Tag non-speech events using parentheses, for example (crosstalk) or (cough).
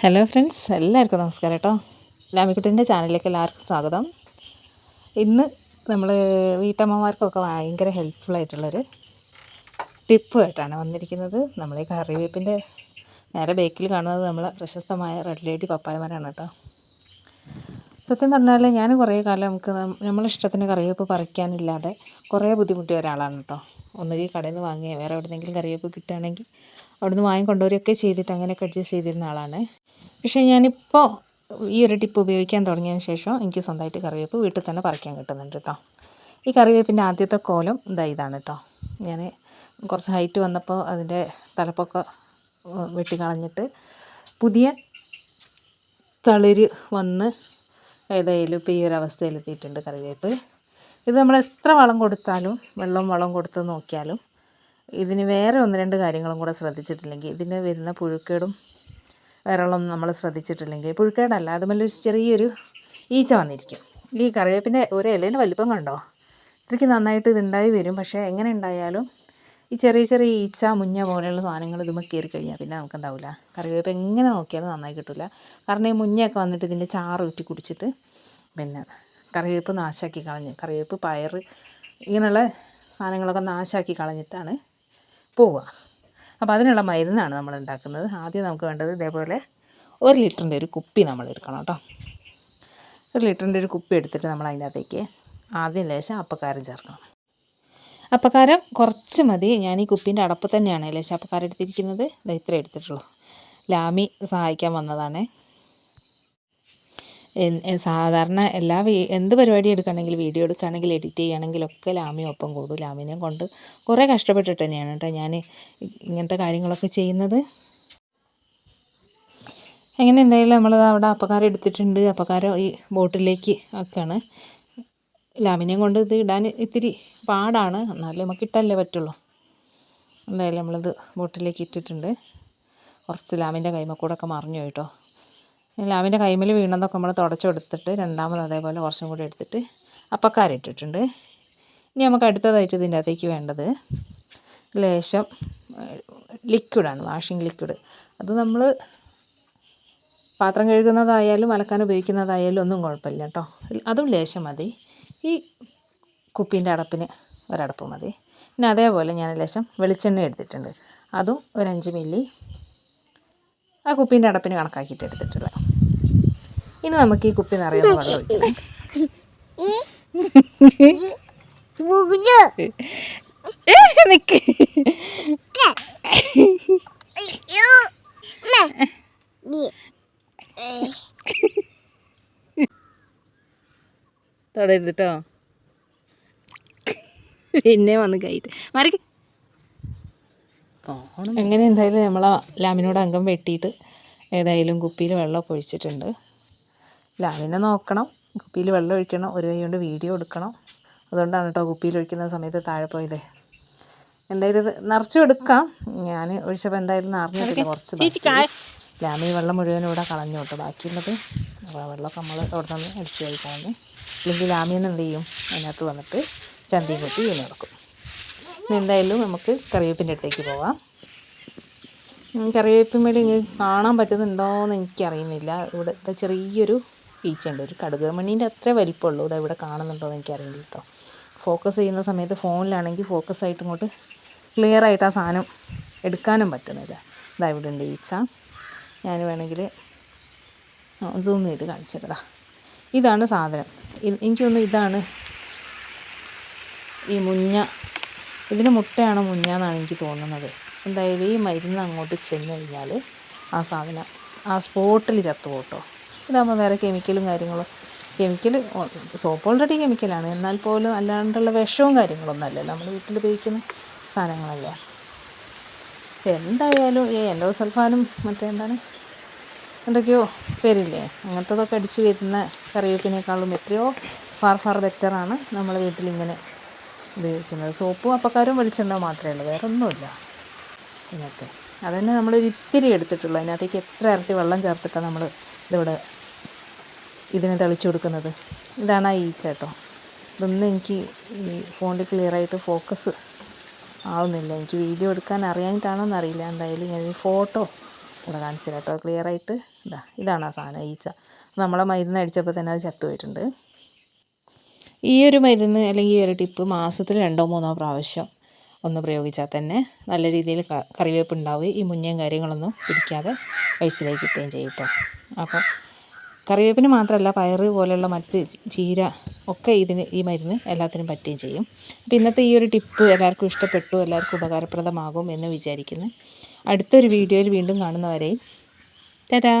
Hello friends എല്ലാവർക്കും നമസ്കാരം കേട്ടോ. ലാമിക്കുട്ടിന്റെ ചാനലിലേക്ക് എല്ലാവർക്കും സ്വാഗതം. ഇന്ന് നമ്മൾ വീട്ടമ്മമാർക്കൊക്കെ ഭയങ്കര ഹെൽപ്ഫുള്ളായിട്ടുള്ളൊരു ടിപ്പ് ടിപ്പുമായിട്ടാണ് വന്നിരിക്കുന്നത്. നമ്മൾ ഈ കറിവേപ്പിന്റെ നേരെ ബേക്കിൽ കാണുന്നത് നമ്മളെ പ്രശസ്തമായ റെഡ് ലേഡി പപ്പായമാരാണ് കേട്ടോ. സത്യം പറഞ്ഞാൽ ഞാൻ കുറേ കാലം നമുക്ക് നമ്മളെ ഇഷ്ടത്തിന് കറിവേപ്പ് പറിക്കാനില്ലാതെ കുറേ ബുദ്ധിമുട്ടിയ ഒരാളാണ് കേട്ടോ ഒന്നുകിൽ കടയിൽ നിന്ന് വാങ്ങിയ വേറെ എവിടെന്നെങ്കിലും കറിവേപ്പ് കിട്ടുകയാണെങ്കിൽ അവിടെ നിന്ന് വാങ്ങിക്കൊണ്ടുവരികയൊക്കെ ചെയ്തിട്ട് അങ്ങനെയൊക്കെ അഡ്ജസ്റ്റ് ചെയ്തിരുന്ന ആളാണ്. പക്ഷേ ഞാനിപ്പോൾ ഈ ഒരു ടിപ്പ് ഉപയോഗിക്കാൻ തുടങ്ങിയതിന് ശേഷം എനിക്ക് സ്വന്തമായിട്ട് കറിവേപ്പ് വീട്ടിൽ തന്നെ പറിക്കാൻ കിട്ടുന്നുണ്ട് കേട്ടോ ഈ കറിവേപ്പിന്റെ ആദ്യത്തെ കോലം ഇതാ ഇതാണ് കേട്ടോ ഞാൻ കുറച്ച് ഹൈറ്റ് വന്നപ്പോൾ അതിന്റെ തലപ്പൊക്കെ വെട്ടിക്കളഞ്ഞിട്ട് പുതിയ തളിര് വന്ന് ഏതായാലും ഇപ്പോൾ ഈ ഒരു അവസ്ഥയിലെത്തിയിട്ടുണ്ട് കറിവേപ്പ്. ഇത് നമ്മൾ എത്ര വളം കൊടുത്താലും വെള്ളം വളം കൊടുത്ത് നോക്കിയാലും ഇതിന് വേറെ ഒന്ന് രണ്ട് കാര്യങ്ങളും കൂടെ ശ്രദ്ധിച്ചിട്ടില്ലെങ്കിൽ ഇതിന് വരുന്ന പുഴുക്കേടും വേറെ നമ്മൾ ശ്രദ്ധിച്ചിട്ടില്ലെങ്കിൽ പുഴുക്കേടല്ല അതുമല്ലൊരു ചെറിയൊരു ഈച്ച വന്നിരിക്കും. ഈ കറിവേപ്പിന്റെ ഒരു ഇലേന്റെ വലിപ്പം കണ്ടോ? ഇത്രയ്ക്ക് നന്നായിട്ട് ഇതുണ്ടായി വരും. പക്ഷേ എങ്ങനെ ഉണ്ടായാലും ഈ ചെറിയ ചെറിയ ഈച്ച മുഞ്ഞ പോലെയുള്ള സാധനങ്ങൾ ഇതുമ്പോൾ കയറി കഴിഞ്ഞാൽ പിന്നെ നമുക്ക് എന്താവില്ല കറിവേപ്പ് എങ്ങനെ നോക്കിയാലും നന്നായി കിട്ടില്ല കാരണം ഈ മുഞ്ഞയൊക്കെ വന്നിട്ട് ഇതിന്റെ ചാറ് ഊറ്റി കുടിച്ചിട്ട് പിന്നെ കറിവേപ്പ് നാശാക്കി കളഞ്ഞ് കറിവേപ്പ് പയർ ഇങ്ങനെയുള്ള സാധനങ്ങളൊക്കെ നാശാക്കി കളഞ്ഞിട്ടാണ് പോവുക. അപ്പോൾ അതിനുള്ള മരുന്നാണ് നമ്മൾ ഉണ്ടാക്കുന്നത്. ആദ്യം നമുക്ക് വേണ്ടത് ഇതേപോലെ ഒരു ലിറ്ററിന്റെ ഒരു കുപ്പി നമ്മൾ എടുക്കണം കേട്ടോ. ഒരു ലിറ്ററിന്റെ ഒരു കുപ്പി എടുത്തിട്ട് നമ്മൾ അതിനകത്തേക്ക് ആദ്യം ലേശം അപ്പക്കാരം ചേർക്കണം. അപ്പക്കാരം കുറച്ച് മതി. ഞാൻ ഈ കുപ്പീന്റെ അടപ്പ് തന്നെയാണ് ലേശം അപ്പക്കാരം എടുത്തിരിക്കുന്നത്? ഇത് ഇത്ര എടുത്തിട്ടുള്ളൂ. ലാമി സഹായിക്കാൻ വന്നതാണ്. സാധാരണ എല്ലാ എന്ത് പരിപാടി എടുക്കുകയാണെങ്കിൽ വീഡിയോ എടുക്കുകയാണെങ്കിൽ എഡിറ്റ് ചെയ്യുകയാണെങ്കിലൊക്കെ ലാമിയും ഒപ്പം കൂടും. ലാമിനെയും കൊണ്ട് കുറേ കഷ്ടപ്പെട്ടിട്ട് തന്നെയാണ് കേട്ടോ ഞാൻ ഇങ്ങനത്തെ കാര്യങ്ങളൊക്കെ ചെയ്യുന്നത്. എങ്ങനെ എന്തായാലും നമ്മൾ അവിടെ അപ്പക്കാരം എടുത്തിട്ടുണ്ട്. അപ്പക്കാരം ഈ ബോട്ടിലേക്ക് ഒക്കെയാണ് ലാമിനെയും കൊണ്ട് ഇത് ഇടാൻ ഇത്തിരി പാടാണ്. എന്നാലും നമുക്ക് ഇട്ടല്ലേ പറ്റുള്ളൂ. എന്തായാലും നമ്മളിത് ബോട്ടിലേക്ക് ഇട്ടിട്ടുണ്ട്. കുറച്ച് ലാമിന്റെ കൈമക്കൂടൊക്കെ ഒക്കെ മറിഞ്ഞു കേട്ടോ ലാമിന്റെ കൈമിൽ വീണതൊക്കെ നമ്മൾ തുടച്ചെടുത്തിട്ട് രണ്ടാമത് അതേപോലെ കുറച്ചും കൂടി എടുത്തിട്ട് അപ്പക്കാരിട്ടിട്ടുണ്ട് ഇനി നമുക്ക് അടുത്തതായിട്ട് ഇതിന്റെ അകത്തേക്ക് വേണ്ടത് ലേശം ലിക്വിഡാണ് വാഷിംഗ് ലിക്വിഡ് അത് നമ്മൾ പാത്രം കഴുകുന്നതായാലും അലക്കാൻ ഉപയോഗിക്കുന്നതായാലും ഒന്നും കുഴപ്പമില്ല കേട്ടോ. അതും ലേശം മതി. ഈ കുപ്പീന്റെ അടപ്പിന് ഒരടപ്പ് മതി. പിന്നെ അതേപോലെ ഞാൻ ലേശം വെളിച്ചെണ്ണ എടുത്തിട്ടുണ്ട്. അതും ഒരു അഞ്ച് മില്ലി ആ കുപ്പീന്റെ അടപ്പിന് കണക്കാക്കിയിട്ട് എടുത്തിട്ടുള്ള. ഇനി നമുക്ക് ഈ കുപ്പി നിറയുന്ന വെള്ളം ഒഴിക്കണം (laughs) (laughs) നിക്ക്. തൊടരുത് പിന്നെ വന്ന് കൈയിട്ട് മറിക്ക്. അങ്ങനെ എന്തായാലും നമ്മൾ ലാമിനോട് അംഗം വെട്ടിയിട്ട് ഏതായാലും കുപ്പിയിൽ വെള്ളമൊക്കെ ഒഴിച്ചിട്ടുണ്ട്. ലാമിനെ നോക്കണം. കുപ്പിയിൽ വെള്ളം ഒഴിക്കണം. ഒരു കൈ കൊണ്ട് വീഡിയോ എടുക്കണം. അതുകൊണ്ടാണ് കേട്ടോ കുപ്പിയിൽ ഒഴിക്കുന്ന സമയത്ത് താഴെ പോയത്. എന്തായാലും ഇത് നിറച്ചും എടുക്കാം. ഞാൻ ഒഴിച്ചപ്പോൾ എന്തായാലും നിറഞ്ഞിട്ടില്ല കുറച്ച് ലാമി വെള്ളം മുഴുവനും ഇവിടെ കളഞ്ഞു കേട്ടോ ബാക്കിയുള്ളത് അപ്പോൾ വെള്ളമൊക്കെ നമ്മൾ അവിടെ നിന്ന് അടിച്ചു കഴിക്കാമെന്ന് അല്ലെങ്കിൽ ലാമിയെന്ന് എന്ത് ചെയ്യും? അതിനകത്ത് വന്നിട്ട് ചന്തയും കൊത്തി വീണ് കിടക്കും എന്തായാലും നമുക്ക് കറിവേപ്പിന്റെ അടുത്തേക്ക് പോകാം കറിവേപ്പിന്മേൽ ഇങ്ങനെ കാണാൻ പറ്റുന്നുണ്ടോയെന്ന് എനിക്കറിയുന്നില്ല. ഇവിടെ ചെറിയൊരു ഈച്ചയുണ്ട്. ഒരു കടുക് മണീന്റെ അത്രേ വലിപ്പമുള്ളൂ. ഇവിടെ ഇവിടെ കാണുന്നുണ്ടോ എന്ന് എനിക്കറിയില്ല കേട്ടോ. ഫോക്കസ് ചെയ്യുന്ന സമയത്ത് ഫോണിലാണെങ്കിൽ ഫോക്കസ് ആയിട്ട് ഇങ്ങോട്ട് ക്ലിയർ ആയിട്ട് ആ സാധനം എടുക്കാനും പറ്റുന്നില്ല. ഇതാ ഇവിടെ ഉണ്ട് ഈച്ച. ഞാൻ വേണമെങ്കിൽ സൂം ചെയ്ത് കാണിച്ചിരുതാ ഇതാണ് സാധനം. എനിക്കൊന്നും ഇതാണ്. ഈ മുഞ്ഞ. ഇതിന് മുട്ടയാണ് മുഞ്ഞ എന്നാണ് എനിക്ക് തോന്നുന്നത്. എന്തായാലും ഈ മരുന്ന് അങ്ങോട്ട് ചെന്ന് കഴിഞ്ഞാൽ ആ സാധനം ആ സ്പോട്ടിൽ ചത്തു പോട്ടോ ഇതാകുമ്പോൾ വേറെ കെമിക്കലും കാര്യങ്ങളും. കെമിക്കൽ സോപ്പ് ഓൾറെഡി കെമിക്കലാണ്. എന്നാൽ പോലും അല്ലാണ്ടുള്ള വിഷവും കാര്യങ്ങളൊന്നും നമ്മൾ വീട്ടിൽ ഉപയോഗിക്കുന്ന സാധനങ്ങളല്ലേ? എന്തായാലും ഈ എൻഡോസൽഫാനും മറ്റേ എന്താണ്? എന്തൊക്കെയോ പേരില്ലേ? അങ്ങനത്തതൊക്കെ അടിച്ച് വരുന്ന കറിവേപ്പിനേക്കാളും എത്രയോ ഫാർ ഫാർ ബെറ്ററാണ് നമ്മൾ വീട്ടിലിങ്ങനെ ഉപയോഗിക്കുന്നത്. സോപ്പും അപ്പക്കാരും വെളിച്ചെണ്ണ മാത്രമേ ഉള്ളൂ വേറെ ഒന്നുമില്ല ഇതിനകത്ത്. അതന്നെ നമ്മളൊരു ഇത്തിരി എടുത്തിട്ടുള്ളൂ. അതിനകത്തേക്ക് എത്ര ഇരട്ടി വെള്ളം ചേർത്തിട്ടാണ് നമ്മൾ ഇതിവിടെ ഇതിനെ തെളിച്ചു കൊടുക്കുന്നത്. ഇതാണ് ആ ഈച്ച കേട്ടോ. ഇതൊന്നും എനിക്ക് ഈ ഫോണിൽ ക്ലിയറായിട്ട് ഫോക്കസ് ആവുന്നില്ല. എനിക്ക് വീഡിയോ എടുക്കാൻ അറിയാനിട്ടാണോ എന്നറിയില്ല എന്തായാലും ഞാൻ ഫോട്ടോ ഇവിടെ കാണിച്ചു കേട്ടോ ക്ലിയർ ആയിട്ട് ഇതാ ഇതാണ് ആ സാധനം ഈച്ച. നമ്മളെ മരുന്ന് അടിച്ചപ്പോൾ തന്നെ അത് ചത്തുപോയിട്ടുണ്ട്. ഈ ഒരു മരുന്ന് അല്ലെങ്കിൽ ഈ ഒരു ടിപ്പ് മാസത്തിൽ രണ്ടോ മൂന്നോ പ്രാവശ്യം ഒന്ന് പ്രയോഗിച്ചാൽ തന്നെ നല്ല രീതിയിൽ കറിവേപ്പ് ഉണ്ടാവുകയും ഈ മുഞ്ഞയും കാര്യങ്ങളൊന്നും പിടിക്കാതെ കഴിച്ചിലേക്ക് കിട്ടുകയും ചെയ്യും കേട്ടോ. അപ്പം കറിവേപ്പിന് മാത്രമല്ല പയറ് പോലെയുള്ള മറ്റ് ചീര ഒക്കെ ഇതിന് ഈ മരുന്ന് എല്ലാത്തിനും പറ്റുകയും ചെയ്യും. അപ്പോൾ ഇന്നത്തെ ഈ ഒരു ടിപ്പ് എല്ലാവർക്കും ഇഷ്ടപ്പെട്ടു എല്ലാവർക്കും ഉപകാരപ്രദമാകും എന്ന് വിചാരിക്കുന്നു. അടുത്തൊരു വീഡിയോയിൽ വീണ്ടും കാണുന്നവരെയും തരാ